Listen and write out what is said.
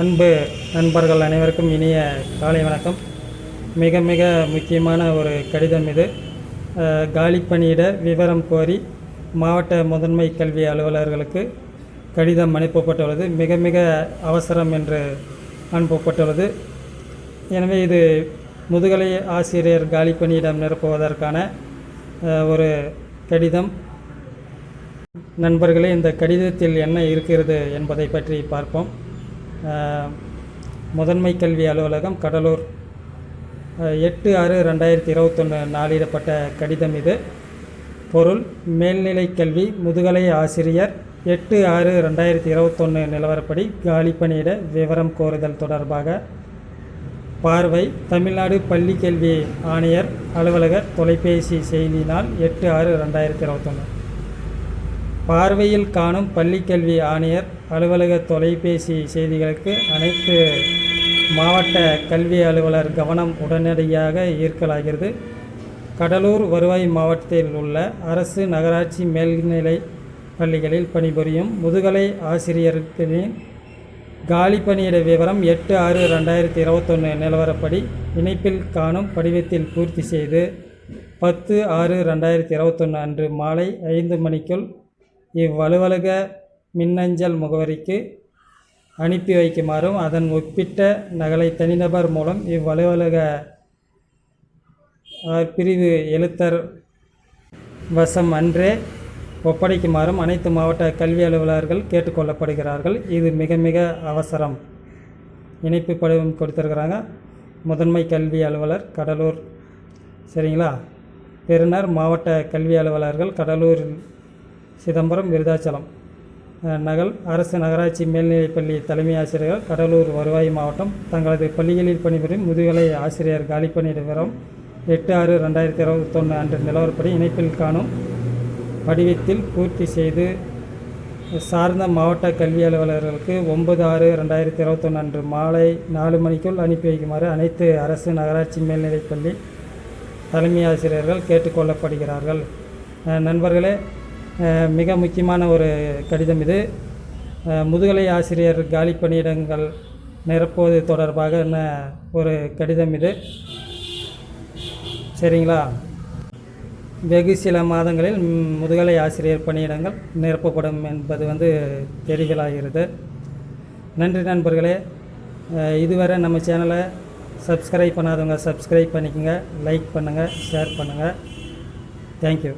அன்பு நண்பர்கள் அனைவருக்கும் இனிய காலை வணக்கம். மிக மிக முக்கியமான ஒரு கடிதம் இது. காலி பணியிட விவரம் கோரி மாவட்ட முதன்மை கல்வி அலுவலர்களுக்கு கடிதம் அனுப்பப்பட்டுள்ளது. மிக மிக அவசரம் என்று அனுப்பப்பட்டுள்ளது. எனவே இது முதுகலை ஆசிரியர் காலி பணியிடம் நிரப்புவதற்கான ஒரு கடிதம். நண்பர்களே இந்த கடிதத்தில் என்ன இருக்கிறது என்பதை பற்றி பார்ப்போம். முதன்மை கல்வி அலுவலகம் கடலூர். எட்டு ஆறு ரெண்டாயிரத்தி இருபத்தொன்று நாளிடப்பட்ட கடிதம் இது. பொருள் மேல்நிலைக் கல்வி முதுகலை ஆசிரியர் எட்டு ஆறு ரெண்டாயிரத்தி இருபத்தொன்று நிலவரப்படி காலி பணியிட விவரம் கோருதல் தொடர்பாக பார்வை தமிழ்நாடு பள்ளி கல்வி ஆணையர் அலுவலக தொலைபேசி செய்தி நாள் எட்டு ஆறு ரெண்டாயிரத்தி இருபத்தொன்று பார்வையில் காணும் பள்ளிக்கல்வி ஆணையர் அலுவலக தொலைபேசி செய்திகளுக்கு அனைத்து மாவட்ட கல்வி அலுவலர் கவனம் உடனடியாக ஈர்க்கலாகிறது. கடலூர் வருவாய் மாவட்டத்தில் உள்ள அரசு நகராட்சி மேல்நிலை பள்ளிகளில் பணிபுரியும் முதுகலை ஆசிரியர்களின் காலி பணியிட விவரம் எட்டு ஆறு ரெண்டாயிரத்தி இருபத்தொன்று நிலவரப்படி இணைப்பில் காணும் படிவத்தில் பூர்த்தி செய்து பத்து ஆறு ரெண்டாயிரத்தி இருபத்தொன்று அன்று மாலை ஐந்து மணிக்குள் இவ்வலுவலக மின்னஞ்சல் முகவரிக்கு அனுப்பி வைக்குமாறும் அதன் ஒப்பிட்ட நகலை தனிநபர் மூலம் இவ்வலுவலக பிரிவு எழுத்தர் வசம் அன்றே ஒப்படைக்குமாறும் அனைத்து மாவட்ட கல்வி அலுவலர்கள் கேட்டுக்கொள்ளப்படுகிறார்கள். இது மிக மிக அவசரம். இணைப்பு படிவம் கொடுத்துருக்குறாங்க. முதன்மை கல்வி அலுவலர் கடலூர். சரிங்களா? பெருநர் மாவட்ட கல்வி அலுவலர்கள் கடலூர் சிதம்பரம் விருதாச்சலம். நகல் அரசு நகராட்சி மேல்நிலைப்பள்ளி தலைமை ஆசிரியர்கள் கடலூர் வருவாய் மாவட்டம். தங்களது பள்ளிகளில் பணிபுரியும் முதுகலை ஆசிரியர் காலிப்பணியிட விவரம் எட்டு ஆறு ரெண்டாயிரத்தி இருபத்தொன்று அன்று நிலவரப்படி இணைப்பில் காணும். படிவத்தில் பூர்த்தி செய்து சார்ந்த மாவட்ட கல்வி அலுவலர்களுக்கு ஒன்பது ஆறு ரெண்டாயிரத்தி இருபத்தொன்று அன்று மாலை நாலு மணிக்குள் அனுப்பி வைக்குமாறு அனைத்து அரசு நகராட்சி மேல்நிலைப்பள்ளி தலைமை ஆசிரியர்கள் கேட்டுக்கொள்ளப்படுகிறார்கள் நண்பர்களே மிக முக்கியமான ஒரு கடிதம் இது. முதுகலை ஆசிரியர் காலி பணியிடங்கள் நிரப்புவது தொடர்பாக என்ன ஒரு கடிதம் இது? சரிங்களா? வெகு சில மாதங்களில் முதுகலை ஆசிரியர் பணியிடங்கள் நிரப்பப்படும் என்பது வந்து தெரிதலாகிறது நன்றி நண்பர்களே. இதுவரை நம்ம சேனலை சப்ஸ்கிரைப் பண்ணாதவங்க சப்ஸ்கிரைப் பண்ணிக்கோங்க லைக் பண்ணுங்கள் ஷேர் பண்ணுங்கள் தேங்க்யூ